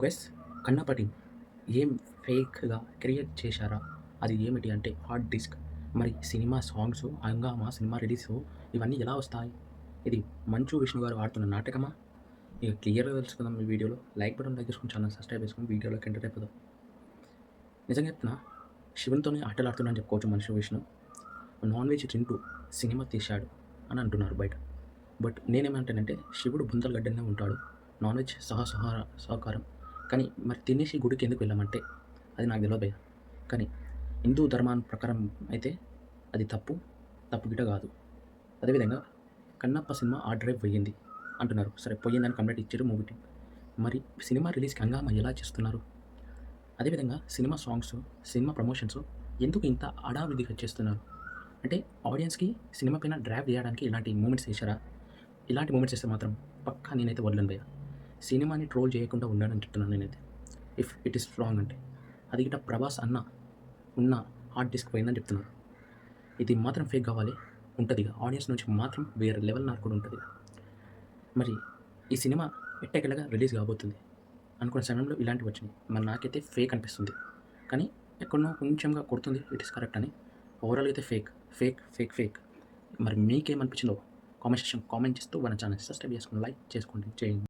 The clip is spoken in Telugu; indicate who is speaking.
Speaker 1: క్వెస్ కన్నపటి ఏం ఫేక్గా క్రియేట్ చేశారా? అది ఏమిటి అంటే హార్డ్ డిస్క్. మరి cinema songs Hungama cinema release ఇవన్నీ ఎలా వస్తాయి? ఇది మంచు విష్ణు గారు ఆడుతున్న నాటకమా? ఇక క్లియర్గా తెలుసుకుందాం ఈ వీడియోలో. లైక్ బటన్ లైక్ చేసుకుని ఛానల్ సబ్స్క్రైబ్ చేసుకుని వీడియోలోకి ఎంటర్ అయిపోదాం. నిజంగా చెప్తున్నా శివునితోనే ఆటలు ఆడుతున్నా అని చెప్పుకోవచ్చు మనిషి విష్ణు. నాన్ వెజ్ తింటూ సినిమా తీశాడు అని అంటున్నారు బయట. బట్ నేనేమంటానంటే శివుడు బుంతల గడ్డనే ఉంటాడు. నాన్ వెజ్ సహ సహార సహకారం. కానీ మరి తినేసి గుడికి ఎందుకు వెళ్ళమంటే? అది నాకు తెలియదు భయ్య. కానీ హిందూ ధర్మాన్ని ప్రకారం అయితే అది తప్పు తప్పు గిట కాదు. అదేవిధంగా కన్నప్ప సినిమా ఆ డ్రైవ్ పోయింది అంటున్నారు. సరే పోయిందని కంప్లైంట్ ఇచ్చారు మూవీ టీం. మరి సినిమా రిలీజ్కి హంగామా ఎలా చేస్తున్నారు? అదేవిధంగా సినిమా సాంగ్స్ సినిమా ప్రమోషన్స్ ఎందుకు ఇంత అడావిడిగా చేస్తున్నారు? అంటే ఆడియన్స్కి సినిమా పైన డ్రైవ్ చేయడానికి ఇలాంటి మూమెంట్స్ చేశారా? ఇలాంటి మూమెంట్స్ చేస్తే మాత్రం పక్కా నేనైతే వదలను భయ్యా. సినిమాని ట్రోల్ చేయకుండా ఉండాలని చెప్తున్నాను నేనైతే. ఇఫ్ ఇట్ ఈస్ స్ట్రాంగ్ అంటే. అది గిట్ట ప్రభాస్ అన్న ఉన్న హార్డ్ డిస్క్ పోయిందని చెప్తున్నారు. ఇది మాత్రం ఫేక్ కావాలి ఉంటుంది ఆడియన్స్ నుంచి మాత్రం వేరే లెవెల్ నాకు కూడా ఉంటుంది మరి ఈ సినిమా ఎట్టకెళ్ళగా రిలీజ్ కాబోతుంది. అనుకున్న సమయంలో ఇలాంటివి వచ్చినాయి. మరి నాకైతే ఫేక్ అనిపిస్తుంది. కానీ ఎక్కడో కొంచెంగా కొడుతుంది. ఇట్ ఇస్ కరెక్ట్ అని. ఓవరాల్ అయితే ఫేక్ ఫేక్ ఫేక్ ఫేక్ మరి మీకేమనిపించిందో? కామెంట్ సెక్షన్ కామెంట్ చేస్తూ మన ఛానల్ సబ్స్క్రైబ్ చేసుకుని లైక్ చేసుకోండి. చేయండి